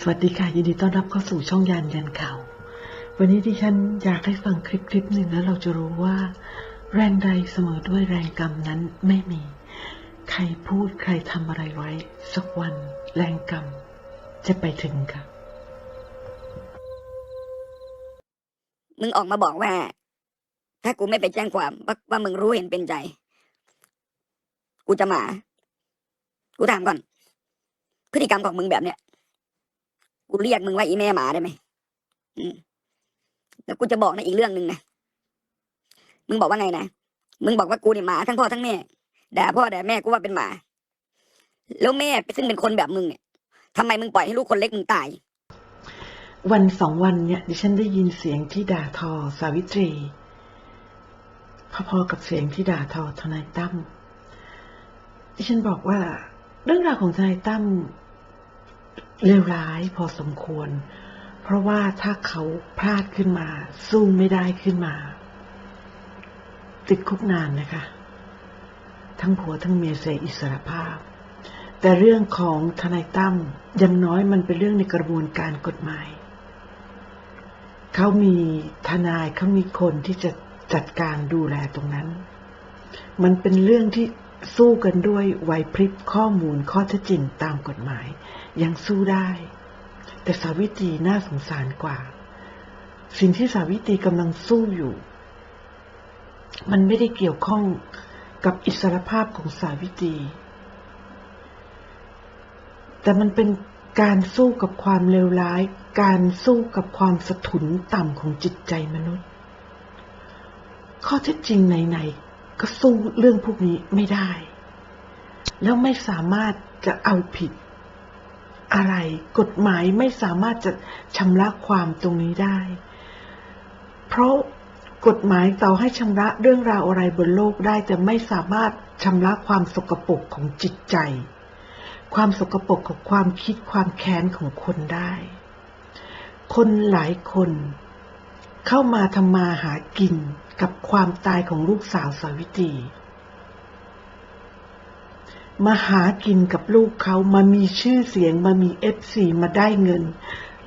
สวัสดีค่ะ ยินดีต้อนรับเข้าสู่ช่องยานยันข่าว วันนี้ที่ฉันอยากให้ฟังคลิปคลิปหนึ่งแล้วเราจะรู้ว่า แรงใดเสมอด้วยแรงกรรมนั้นไม่มี ใครพูดใครทำอะไรไว้ สักวันแรงกรรม จะไปถึงค่ะ มึงออกมาบอกว่า ถ้ากูไม่ไปแจ้งความว่าว่ามึงรู้เห็นเป็นใจ กูจะหมา กูถามก่อน พฤติกรรมของมึงแบบเนี้ย กูเรียกมึงว่าอีแม่หมาได้ไหมอืมแล้วกูจะบอกนะอีกเรื่องหนึ่งนะมึงบอกว่าไงนะมึงบอกว่ากูเนี่ยหมาทั้งพ่อทั้งแม่ด่าพ่อด่าแม่กูว่าเป็นหมา แล้วแม่ซึ่งเป็นคนแบบมึงเนี่ยทำไมมึงปล่อยให้ลูกคนเล็กมึงตาย วันสองวันเนี่ยดิฉันได้ยินเสียงที่ด่าทอสาวิตรีพอๆกับเสียงที่ด่าทอทนายตั้มดิฉันบอกว่า เรื่องราวของทนายตั้ม เลวร้ายพอสมควร เพราะว่าถ้าเขาพลาดขึ้นมา สู้ไม่ได้ขึ้นมา ติดคุกนานนะคะ ทั้งผัวทั้งเมียเสียอิสรภาพ แต่เรื่องของทนายตั้มยังน้อยมันเป็นเรื่องในกระบวนการกฎหมายเขามีทนายเขามีคนที่จะจัดการดูแลตรงนั้น มันเป็นเรื่องที่ สู้กันด้วยไหวพริบข้อมูลข้อเท็จจริงตามกฎหมาย ยังสู้ได้ แต่สาวิตรีน่าสงสารกว่า สิ่งที่สาวิตรีกำลังสู้อยู่ มันไม่ได้เกี่ยวข้องกับอิสรภาพของสาวิตรีแต่มันเป็นการสู้กับความเลวร้าย การสู้กับความสะทุนต่ำของจิตใจมนุษย์ ข้อเท็จจริงไหนๆ ก็สู้เรื่องพวกนี้ไม่ได้ แล้วไม่สามารถจะเอาผิด อะไร กฎหมายไม่สามารถจะชำระความตรงนี้ได้ เพราะกฎหมายต่อให้ชำระเรื่องราวอะไรบนโลกได้แต่ไม่สามารถชำระความสกปรกของจิตใจ ความสกปรกของความคิดความแค้นของคนได้ คนหลายคน เข้ามาทำมาหากินกับความตายของลูกสาวสาวิตรีมาหากินกับลูกเขามามีชื่อเสียงมามีเอฟซีมาได้เงิน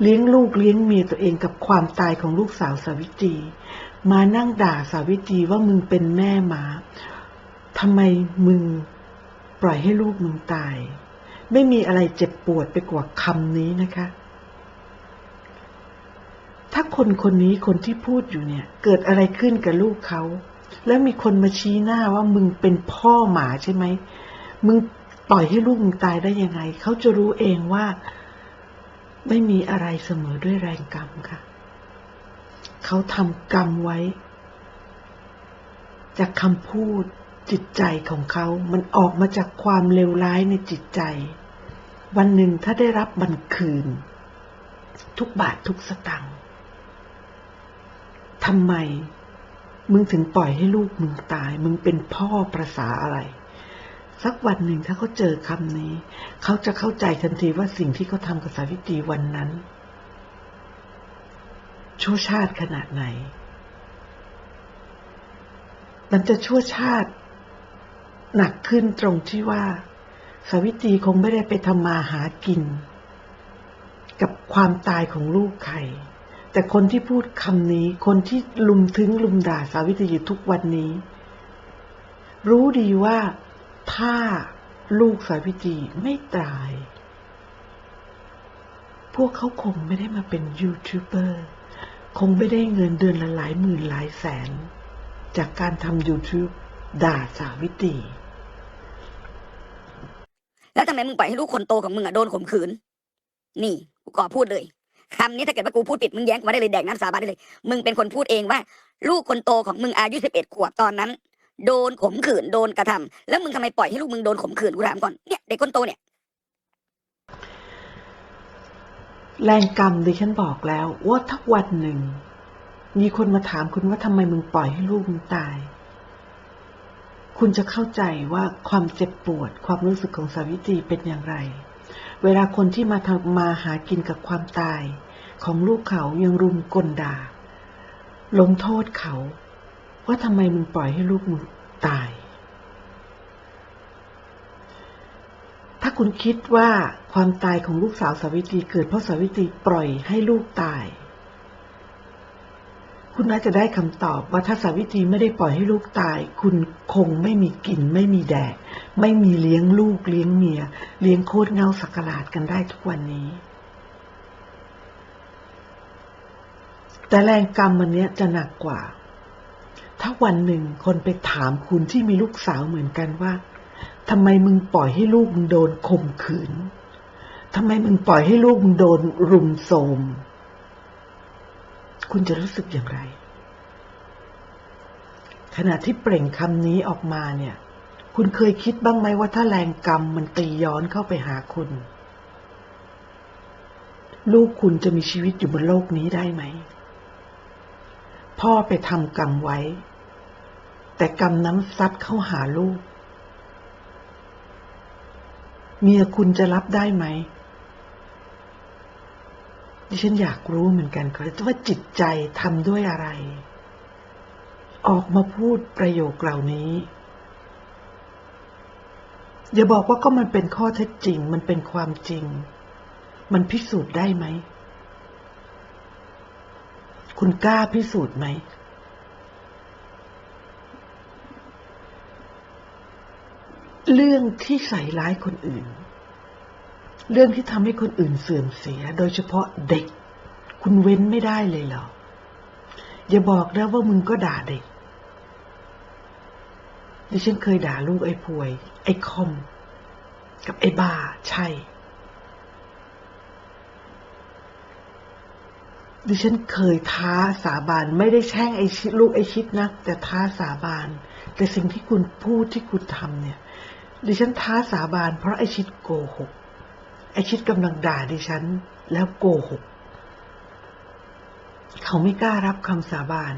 เลี้ยงลูกเลี้ยงเมียตัวเองกับความตายของลูกสาวสาวิตรีมานั่งด่าสาวิตรีว่ามึงเป็นแม่หมาทำไมมึงปล่อยให้ลูกมึงตาย ไม่มีอะไรเจ็บปวดไปกว่าคำนี้นะคะ ถ้าคนคนนี้คนที่พูดอยู่เนี่ย เกิดอะไรขึ้นกับลูกเขา แล้วมีคนมาชี้หน้าว่ามึงเป็นพ่อหมาใช่ไหม มึงปล่อยให้ลูกมึงตายได้ยังไง เขาจะรู้เองว่า ไม่มีอะไรเสมอด้วยแรงกรรมค่ะ เขาทำกรรมไว้ จากคำพูดจิตใจของเขา มันออกมาจากความเลวร้ายในจิตใจ วันหนึ่งถ้าได้รับบันคืน ทุกบาททุกสตังค์ ทำไม มึงถึงปล่อยให้ลูกมึงตาย มึงเป็นพ่อประษาอะไร สักวันหนึ่งถ้าเขาเจอคำนี้ เขาจะเข้าใจทันทีว่าสิ่งที่เขาทำกับสาวิตรีวันนั้นชั่วชาติขนาดไหน มันจะชั่วชาติ หนักขึ้นตรงที่ว่า สาวิตรีคงไม่ได้ไปทำมาหากิน กับความตายของลูกใคร แต่คนที่พูดคำนี้ คนที่ลุมถึงลุมด่าสาวิตรีอยู่ทุกวันนี้ รู้ดีว่าถ้าลูกสาวิตรีไม่ตาย พวกเขาคงไม่ได้มาเป็นยูทูบเบอร์ คงไม่ได้เงินเดือนละหลายหมื่นหลายแสน จากการทำ YouTube ด่าสาวิตรี แล้วทำไมมึงปล่อยให้ลูกคนโตของมึงอะโดนข่มขืน นี่ กูขอพูดเลย คำนี้ถ้าเกิดว่ากูพูดผิดมึงแย้งกูมาได้เลยแดกน้ำสาบานได้เลย มึงเป็นคนพูดเองว่า ลูกคนโตของมึงอายุสิบเอ็ดขวบตอนนั้น โดนข่มขืนโดนกระทำแล้วมึงทำไมปล่อยให้ลูกมึงโดนข่มขืนกูถามก่อนเนี่ยเด็กคนโตเนี่ยแรงกรรมดิฉันบอกแล้วว่าถ้าวันหนึ่ง มีคนมาถามคุณว่าทำไมมึงปล่อยให้ลูกมึงตาย คุณจะเข้าใจว่าความเจ็บปวดความรู้สึกของสาวิตรีเป็นอย่างไร เวลาคนที่มาทำมาหากินกับความตาย ของลูกเขายังรุมกลด่า ลงโทษเขา ว่าทำไมมึงปล่อยให้ลูกมึงตายถถ้าคุณคิดว่าความตายของลูกสาวสาวิตรีเกิดเพราะสาวิตรีปล่อยให้ลูกตาย คุณน่าจะได้คำตอบว่าถ้าสาวิตรีไม่ได้ปล่อยให้ลูกตาย คุณคงไม่มีกิน ไม่มีแดกไม่มีเลี้ยงลูกเลี้ยงเมีย เลี้ยงโคตรเงาสักหลาดกันได้ทุกวันนี้ แต่แรงกรรมมันเนี้ยจะหนักกว่า ถ้าวันหนึ่งคนไปถามคุณที่มีลูกสาวเหมือนกันว่าทำไมมึงปล่อยให้ลูกมึงโดนข่มขืนทำไมมึงปล่อยให้ลูกมึงโดนรุมโทรม คุณจะรู้สึกอย่างไร ขณะที่เปล่งคำนี้ออกมาเนี่ย คุณเคยคิดบ้างไหมว่าถ้าแรงกรรมมันตีย้อนเข้าไปหาคุณ ลูกคุณจะมีชีวิตอยู่บนโลกนี้ได้ไหม พ่อไปทำกรรมไว้ แต่กรรมนั้นซัดเข้าหาลูก เมียคุณจะรับได้ไหม ดิฉันอยากรู้เหมือนกันค่ะว่าจิตใจทำด้วยอะไร ออกมาพูดประโยคเหล่านี้ อย่าบอกว่าก็มันเป็นข้อเท็จจริง มันเป็นความจริง มันพิสูจน์ได้ไหม คุณกล้าพิสูจน์ไหม เรื่องที่ใส่ร้ายคนอื่น เรื่องที่ทำให้คนอื่นเสื่อมเสีย โดยเฉพาะเด็ก คุณเว้นไม่ได้เลยเหรอ อย่าบอกนะว่ามึงก็ด่าเด็ก ดิฉันเคยด่าลูกไอ้พวย ไอ้คอม กับไอ้บ้า ใช่ ดิฉันเคยท้าสาบานไม่ได้แช่งไอ้ชิดลูกไอ้ชิดนะ แต่ท้าสาบาน แต่สิ่งที่คุณพูดที่คุณทำเนี่ย ดิฉันท้าสาบานเพราะไอ้ชิดโกหก ไอชิดกำลังด่าดิฉัน แล้วโกหก เขาไม่กล้ารับคำสาบาน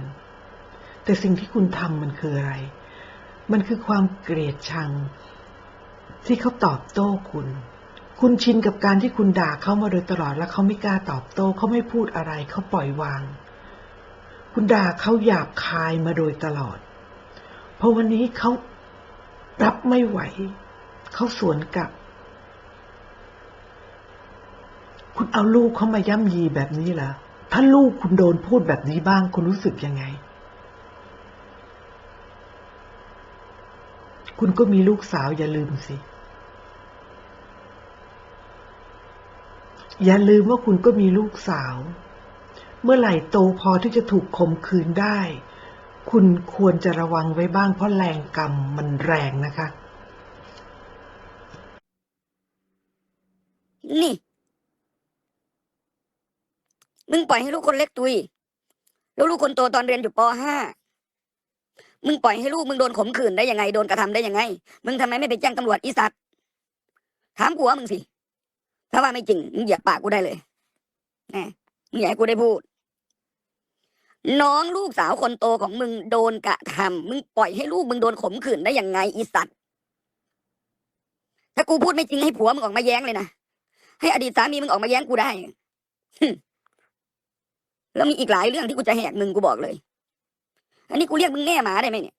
แต่สิ่งที่คุณทำมันคืออะไร มันคือความเกลียดชัง ที่เขาตอบโต้คุณ คุณชินกับการที่คุณด่าเขามาโดยตลอดแล้วเขาไม่กล้าตอบโต้เขาไม่พูดอะไรเขาปล่อยวาง คุณด่าเขาหยาบคายมาโดยตลอด เพราะวันนี้เขารับไม่ไหว เขาสวนกลับ คุณเอาลูกเขามาย่ำยีแบบนี้เหรอถ้าลูกคุณโดนพูดแบบนี้บ้าง คุณรู้สึกยังไง คุณก็มีลูกสาวอย่าลืมสิ อย่าลืมว่าคุณก็มีลูกสาว เมื่อไหร่โตพอที่จะถูกข่มขืนได้ คุณควรจะระวังไว้บ้างเพราะแรงกรรมมันแรงนะคะ นี่ มึงปล่อยให้ลูกคนเล็กตุย แล้วลูกคนโตตอนเรียนอยู่ปห้ามึงปล่อยให้ลูกมึงโดนข่มขืนได้ยังไงโดนกระทำได้ยังไง มึงทำไมไม่ไปแจ้งตำรวจอีสัตว์ถามกูว่ามึงสิ ถ้าว่าไม่จริงมึงเหยียบปากกูได้เลยนะมึงอย่าให้กูได้พูด น้องลูกสาวคนโตของมึงโดนกระทำมึงปล่อยให้ลูกมึงโดนข่มขืนได้ยังไงอีสัตว์ถ้ากูพูดไม่จริงให้ผัวมึงออกมาแย้งเลยนะให้อดีตสามีมึงออกมาแย้งกูได้ แล้วมีอีกหลายเรื่องที่กูจะแหกมึงกูบอกเลย อันนี้กูเรียกมึงแง่หมาได้ไหมเนี่ย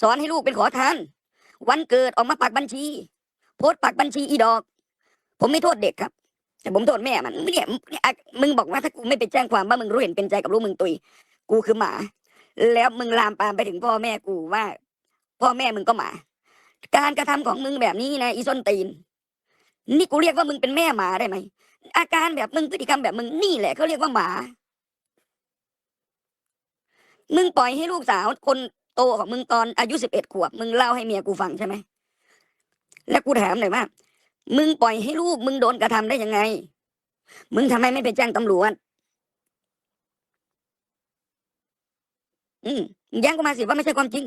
สอนให้ลูกเป็นขอทาน วันเกิดออกมาปักบัญชี โพสต์ปักบัญชีอีดอก ผมไม่โทษเด็กครับ แต่ผมโทษแม่มันเนี่ยมึงบอกว่าถ้ากูไม่ไปแจ้งความว่ามึงรู้เห็นเป็นใจกับลูกมึงตุย กูคือหมา แล้วมึงลามปามไปถึงพ่อแม่กูว่า พ่อแม่มึงก็หมา การกระทำของมึงแบบนี้นะอีส้นตีน นี่กูเรียกว่ามึงเป็นแม่หมาได้ไหมอาการแบบมึงพฤติกรรมแบบมึงนี่แหละเขาเรียกว่าหมา มึงปล่อยให้ลูกสาวคนโตของมึงตอนอายุสิบเอ็ดขวบ มึงเล่าให้เมียกูฟังใช่ไหม แล้วกูถามหน่อยว่า มึงปล่อยให้ลูกมึงโดนกระทำได้ยังไง มึงทำไมไม่ไปแจ้งตำรวจ อืมแย้งกูมาสิว่าไม่ใช่ความจริง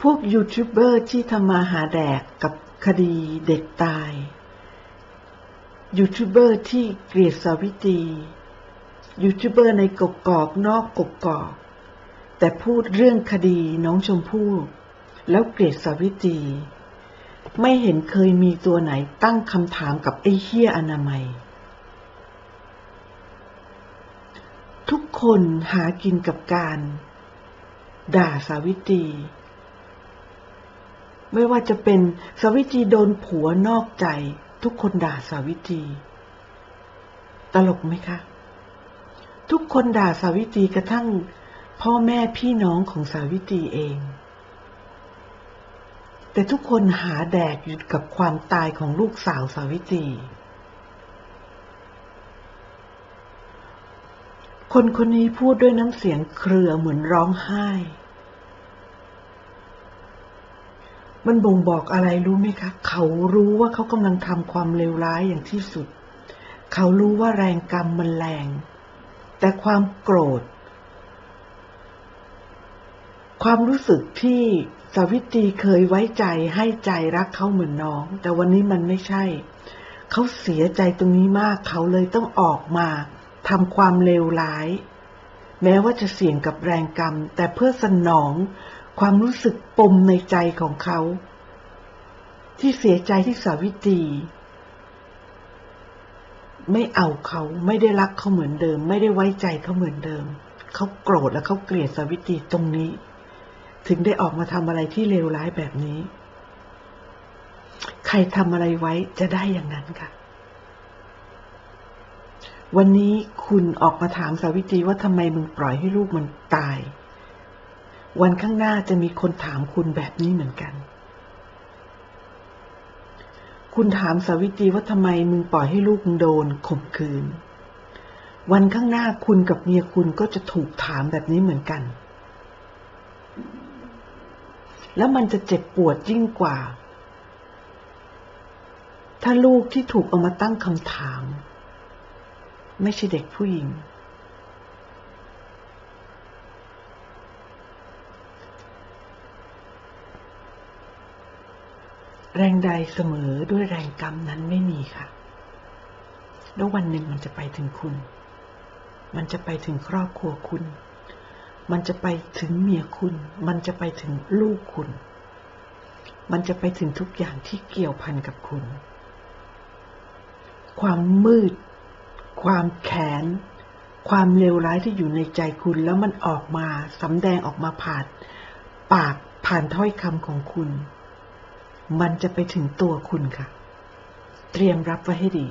พวกยูทูบเบอร์ที่ทำมาหาแดกกับคดีเด็กตาย ยูทูบเบอร์ที่เกลียดสาวิตรี ยูทูบเบอร์ในกกอกนอกกกอก แต่พูดเรื่องคดีน้องชมพู่ แล้วเกลียดสาวิตรีไม่เห็นเคยมีตัวไหนตั้งคำถามกับไอ้เฮี้ยอนามัย ทุกคนหากินกับการ ด่าสาวิตรีไม่ว่าจะเป็นสาวิตรีโดนผัวนอกใจ ทุกคนด่าสาวิตรี ตลกไหมคะ ทุกคนด่าสาวิตรีกระทั่ง พ่อแม่พี่น้องของสาวิตรีเอง แต่ทุกคนหาแดกอยู่กับความตายของลูกสาวสาวิตรีคนคนนี้พูดด้วยน้ำเสียงเครือเหมือนร้องไห้ มันบ่งบอกอะไรรู้ไหมคะ เขารู้ว่าเขากำลังทำความเลวร้ายอย่างที่สุด เขารู้ว่าแรงกรรมมันแรง แต่ความโกรธ ความรู้สึกที่สาวิตรีเคยไว้ใจให้ใจรักเขาเหมือนน้อง แต่วันนี้มันไม่ใช่ เขาเสียใจตรงนี้มากเขาเลยต้องออกมาทำความเลวร้าย แม้ว่าจะเสี่ยงกับแรงกรรม แต่เพื่อสนองความรู้สึกปมในใจของเขา ที่เสียใจที่สาวิตรี ไม่เอาเขาไม่ได้รักเขาเหมือนเดิม ไม่ได้ไว้ใจเขาเหมือนเดิม เขาโกรธและเขาเกลียดสาวิตรีตรงนี้ ถึงได้ออกมาทำอะไรที่เลวร้ายแบบนี้ ใครทำอะไรไว้จะได้อย่างนั้นค่ะ วันนี้คุณออกมาถามสาวิตรีว่าทำไมมึงปล่อยให้ลูกมันตาย วันข้างหน้าจะมีคนถามคุณแบบนี้เหมือนกัน คุณถามสาวิตรีว่าทำไมมึงปล่อยให้ลูกมึงโดนข่มขืน วันข้างหน้าคุณกับเมียคุณก็จะถูกถามแบบนี้เหมือนกัน แล้วมันจะเจ็บปวดยิ่งกว่า ถ้าลูกที่ถูกเอามาตั้งคำถาม ไม่ใช่เด็กผู้หญิง แรงใดเสมอด้วยแรงกรรมนั้นไม่มีค่ะ แล้ววันหนึ่งมันจะไปถึงคุณ มันจะไปถึงครอบครัวคุณ มันจะไปถึงเมียคุณ มันจะไปถึงลูกคุณ มันจะไปถึงทุกอย่างที่เกี่ยวพันกับคุณ ความมืด ความแค้นความเลวร้ายที่อยู่ในใจคุณแล้วมันออกมาสำแดงออกมาผ่าน ปากผ่านถ้อยคำของคุณ มันจะไปถึงตัวคุณค่ะ เตรียมรับไว้ให้ดี